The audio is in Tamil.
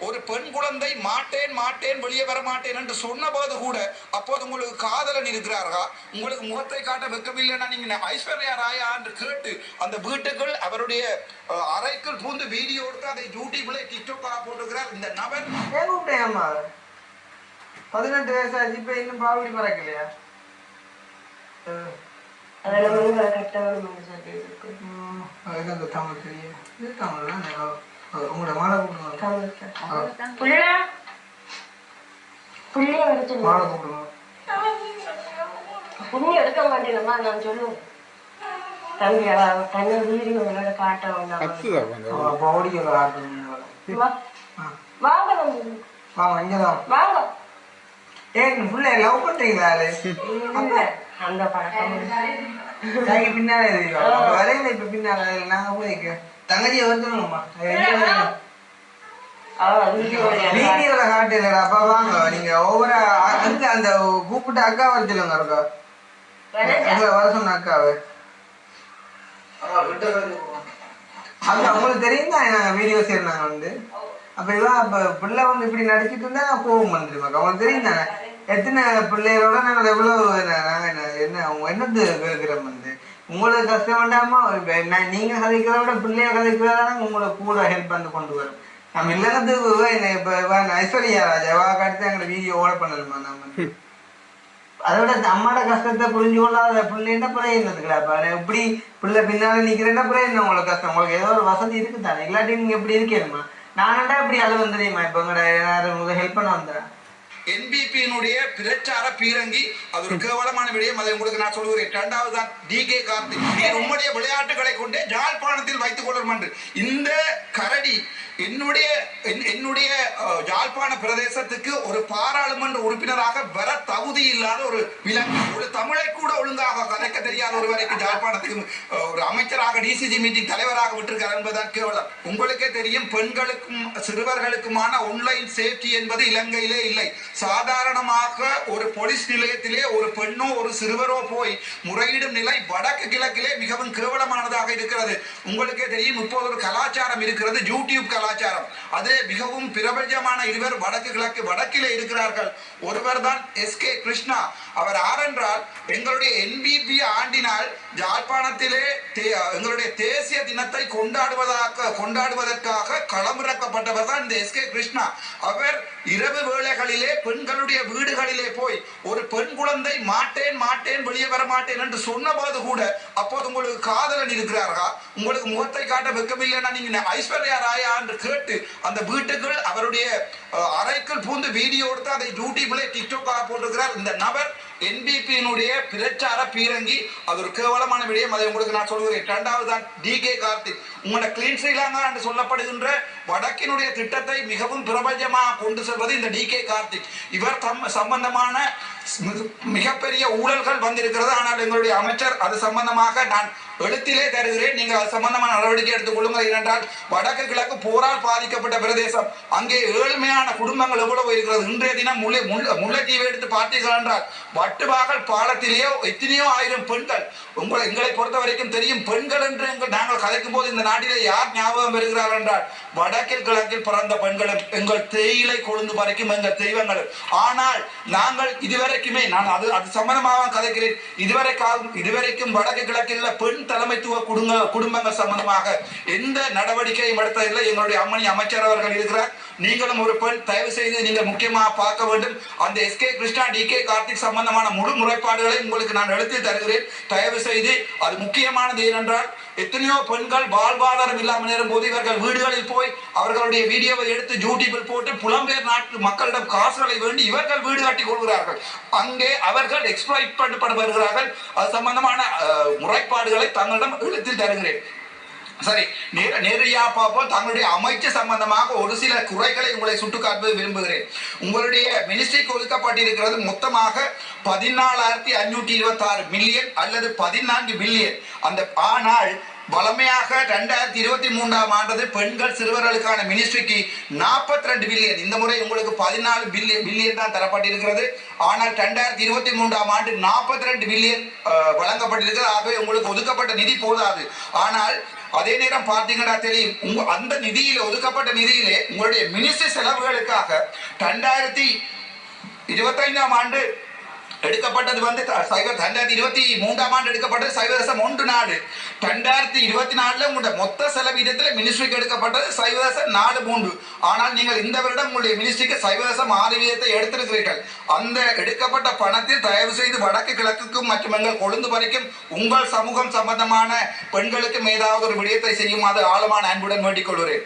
ஒரு பெண் குழந்தை மாட்டேன் மாட்டேன் வெளியே வர மாட்டேன் என்று சொன்னபோது கூட அப்போது உங்களுக்கு காதலன் இருக்கிறார்களா? உங்களுக்கு முகத்தை காட்ட வெக்கவில்லைன்னா நீங்க ஐஸ்வர்யா ராயா என்று கேட்டு அந்த வீட்டுக்குள் அவருடைய அறைக்குள் பூந்து வீடியோ எடுத்து அதை யூடியூப்ல டிக்டாக்காக போட்டுக்கிறார் இந்த நபர். ஏன் கூப்பிட்டேன் அம்மா? பதினெட்டு வயசாச்சு இப்ப இன்னும் பாவடி பறக்கலையா? அஹ், அதில் வந்து கட்டணும் சொல்லி இருக்கு. உம், அதுக்கு அந்த தமிழ் தெரியும் இது தமிழ் தான் உங்களோட மாலை கூப்பிடுங்க புள்ள. புள்ளிய எடுத்து மாலை கூப்பிடுங்க புண்ணி எடுக்க மாட்டேங்கம்மா நான் சொல்லுவேன். தம்பி தன்னை வீடியோ உங்களோட காட்ட வந்தா அவன் பாவடிக்கு ஆடுறீங்க வா- வாங்க. வாங்க இங்கே தான். வாங்க. ஏன் புள்ள லவ் பண்றீங்களா அது அந்த பழக்கம். பின்னால அப்ப வரையில இப்ப பின்னால நாங்க போய் தங்கச்சியை வந்துடணுமா அவ வீடியோ வீடியோல காட்டுறா அப்பா வாங்க. நீங்க ஒவ்வொரு அங்க அந்த கூப்பிட்டு அக்கா வர சொல்லுங்க இருக்கா அங்க வர சொன்ன அக்காவை. அது அவங்களுக்கு தெரியும் தான் நாங்க வீடியோ சேர்ந்தாங்க வந்து. அப்ப இவன் அப்ப பிள்ளை வந்து இப்படி நடிச்சிட்டு இருந்தா கோவம் வந்துருமா அவங்களுக்கு தெரியும் தானே எத்தனை பிள்ளைகளோட நாங்கள் எவ்வளவு என்ன- நாங்க என்ன என்ன அவங்க என்னது கேட்கிறோம் வந்து? உங்களுக்கு கஷ்டம் வேண்டாமா இப்ப நான் நீங்க கதைக்கிறத விட பிள்ளைய கதைக்கிறதா உங்களுக்கு கூட ஹெல்ப் பண்ணி கொண்டு வரும். நம்ம இல்லைங்கிறது என்ன இப்ப ஐஸ்வர்யா ராஜா வா காட்டி எங்களை வீடியோ ஓட பண்ணலுமா நம்ம? அதோட அம்மாட கஷ்டத்தை புரிஞ்சு கொள்ளாத பிள்ளைன்னா பிறகு என்னதுக்குடா பாரு எப்படி பிள்ளை பின்னால நிக்கிறேன்னா பிறகு என்ன உங்களுக்கு கஷ்டம்? உங்களுக்கு ஏதோ ஒரு வசதி இருக்கு தானே இல்லாட்டி நீங்க எப்படி இருக்கேனுமா? நானண்டா இப்படி அது வந்து தெரியுமா? இப்ப உங்களோட யாரும் உங்களுக்கு ஹெல்ப் பண்ண வந்தேன் என்பிபியினுடைய பிரச்சார பீரங்கி அது ஒரு கேவலமான விடயம். அதை உங்களுக்கு நான் சொல்கிறேன் இரண்டாவது தான் டி கே கார்த்திக். உங்களுடைய விளையாட்டுகளை கொண்டே ஜாழ்ப்பாணத்தில் வைத்துக் கொள்ளும் என்று. இந்த கரடி என்னுடைய என்- என்னுடைய ஜாழ்ப்பாண யாழ்ப்பாண பிரதேசத்துக்கு ஒரு பாராளுமன்ற உறுப்பினராக வர தகுதி இல்லாத ஒரு விலங்கு. ஒரு தமிழை கூட ஒழுங்காக கதைக்க தெரியாத ஒருவரைக்கு யாழ்ப்பாணத்துக்கு அஹ், ஒரு அமைச்சராக டிசிஜி மீட்டிங் தலைவராக விட்டிருக்கார் என்பதுதான் கேவலம். உங்களுக்கே தெரியும் பெண்களுக்கும் சிறுவர்களுக்குமான ஆன்லைன் சேஃப்டி என்பது இலங்கையிலே இல்லை. சாதாரணமாக ஒரு போலீஸ் நிலையத்திலே ஒரு பெண்ணோ ஒரு சிறுவரோ போய் முறையிடும் நிலை வடக்கு கிழக்கிலே மிகவும் கேவலமானதாக இருக்கிறது. உங்களுக்கே தெரியும் இப்போது ஒரு கலாச்சாரம் இருக்கிறது யூடியூப் கலாச்சாரம். அதே மிகவும் பிரபஞ்சமான இருவர் வடக்கு கிழக்கு வடக்கிலே இருக்கிறார்கள். ஒருவர் தான் எஸ் கே கிருஷ்ணா. அவர் ஆரென்றால் எங்களுடைய என்பிபி ஆண்டினால் ஜாழ்ப்பாணத்திலே தே- எங்களுடைய தேசிய தினத்தை கொண்டாடுவதாக கொண்டாடுவதற்காக களமிறக்கப்பட்டவர் தான் இந்த எஸ் கே கிருஷ்ணா. அவர் இரவு வேளைகளிலே பெண்களுடைய வீடுகளிலே போய் ஒரு பெண் குழந்தை மாட்டேன் மாட்டேன் வெளியே வர மாட்டேன் என்று சொன்னபோது கூட அப்போது உங்களுக்கு காதலன் இருக்கிறார்களா உங்களுக்கு முகத்தை காட்ட வெக்கமில்லைன்னா நீங்க ஐஸ்வர்யா ராயா என்று கேட்டு அந்த வீட்டுக்குள் அவருடைய அறைக்குள் பூந்து வீடியோ எடுத்து அதை யூடியூப்ல டிக்டாக்காக போட்டிருக்கிறார். இந்த நபர் என்பிபியினுடைய பிரச்சார பீரங்கி அது ஒரு கேவலமான விடயம். அதை உங்களுக்கு நான் சொல்கிறேன் இரண்டாவது தான் டி கே கார்த்திக் உங்களோட கிளீன் ஸ்ரீலங்கா என்று சொல்லப்படுகின்ற வடக்கினுடைய திட்டத்தை மிகவும் பிரபஞ்சமாக கொண்டு செல்வது இந்த டி கே கார்த்திக். இவர் தம் சம்பந்தமான மிகப்பெரிய ஊழல்கள் வந்திருக்கிறது. ஆனால் எங்களுடைய அமைச்சர் அது சம்பந்தமாக நான் எழுத்திலே தருகிறேன். நீங்கள் அது சம்பந்தமான நடவடிக்கை எடுத்துக் கொள்ளுங்கள். ஏனென்றால் வடக்கு கிழக்கு போரால் பாதிக்கப்பட்ட பிரதேசம். அங்கே ஏழ்மையான குடும்பங்கள் எவ்வளவு இருக்கிறது? இன்றைய தினம் முல்லை முல்லை- முல்லைத்தீவை எடுத்து பார்த்தீர்கள் என்றால் வட்டுவாகல் பாலத்திலேயோ எத்தனையோ ஆயிரம் பெண்கள் உங்களை எங்களை பொறுத்த வரைக்கும் தெரியும் பெண்கள் என்று எங்கள் நாங்கள் கதைக்கும் போது இந்த நாட்டிலே யார் ஞாபகம் பெறுகிறார் என்றால் வடக்கில் கிழக்கில் பிறந்த பெண்களும் எங்கள் தேயிலை கொழுந்து பறிக்கும் எங்கள் தெய்வங்களும் ஆனால் நாங்கள் இதுவரைக்குமே நான் அது அது சம்பந்தமாக கதைக்கிறேன். இதுவரைக்காகும் இதுவரைக்கும் வடக்கு கிழக்கில் பெண் தலைமைத்துவ குடும்ப குடும்பங்கள் சம்பந்தமாக எந்த நடவடிக்கையும் எடுத்ததில்லை எங்களுடைய அம்மணி அமைச்சர் அவர்கள் இருக்கிறார். நீங்களும் ஒரு பெண் தயவு செய்து நீங்கள் முக்கியமாக பார்க்க வேண்டும். அந்த S K Krishna T K Karthik சம்பந்தமான முழு முறைப்பாடுகளை உங்களுக்கு நான் எழுத்தில் தருகிறேன். தயவு செய்து அது முக்கியமானது ஏனென்றால் எத்தனையோ பெண்கள் வாழ்வாதாரம் இல்லாமல் இருக்கும்போது இவர்கள் வீடுகளில் போய் அவர்களுடைய வீடியோவை எடுத்து யூடியூபில் போட்டு புலம்பெயர் நாட்டு மக்களிடம் காசுகளை வேண்டி இவர்கள் வீடு கட்டிக் கொள்கிறார்கள். அங்கே அவர்கள் எக்ஸ்பிளைட் பண்ணப்பட வருகிறார்கள். அது சம்பந்தமான முறைப்பாடுகளை தங்களிடம் எழுத்தில் தருகிறேன். சரி நேர- நேரடியா பார்ப்போம். தங்களுடைய அமைச்சு சம்பந்தமாக ஒரு சில குறைகளை உங்களை சுட்டுக்காட்டுவது விரும்புகிறேன். உங்களுடைய மினிஸ்ட்ரிக்கு ஒதுக்கப்பட்டிருக்கிறது மொத்தமாக பதினாலாயிரத்தி ஐநூற்றி இருபத்தி ஆறு மில்லியன் அல்லது பதினான்கு பில்லியன் அந்த ஆனால் வளமையாக ரெண்டாயிரத்தி இருபத்தி மூன்றாம் ஆண்டு பெண்கள் சிறுவர்களுக்கான மினிஸ்ட்ரிக்கு நாற்பத்தி ரெண்டு பில்லியன் இந்த முறை உங்களுக்கு பதினாலு பில்லியன் பில்லியன் தான் தரப்பட்டிருக்கிறது. ஆனால் ரெண்டாயிரத்தி இருபத்தி மூன்றாம் ஆண்டு நாற்பத்தி ரெண்டு பில்லியன் வழங்கப்பட்டிருக்கிறது. ஆகவே உங்களுக்கு ஒதுக்கப்பட்ட நிதி போதாது. ஆனால் அதே நேரம் பார்த்தீங்கன்னா தெரியும் உங்க அந்த நிதியில் ஒதுக்கப்பட்ட நிதியிலே உங்களுடைய மினிஸ்ட்ரி செலவுகளுக்காக ரெண்டாயிரத்தி இருபத்தைந்தாம் ஆண்டு எடுக்கப்பட்டது வந்து சைபர் ரெண்டாயிரத்தி இருபத்தி மூன்றாம் ஆண்டு எடுக்கப்பட்டது சைவதசம் ஒன்று நாடு. ரெண்டாயிரத்தி இருபத்தி நாலுல உங்களுடைய மொத்த செலவீதத்துல மினிஸ்ட்ரிக்கு எடுக்கப்பட்டது சைவதசம் நாலு மூன்று. ஆனால் நீங்கள் இந்த வருடம் உங்களுடைய மினிஸ்ட்ரிக்கு சைவதசம் ஆறு வீதத்தை எடுத்திருக்கிறீர்கள். அந்த எடுக்கப்பட்ட பணத்தில் தயவு செய்து வடக்கு கிழக்குக்கும் மற்றும் எங்கள் கொழுந்து வரைக்கும் உங்கள் சமூகம் சம்பந்தமான பெண்களுக்கும் ஏதாவது ஒரு விடயத்தை செய்யுமாறு ஆழமான அன்புடன் வேண்டிக் கொள்கிறேன்.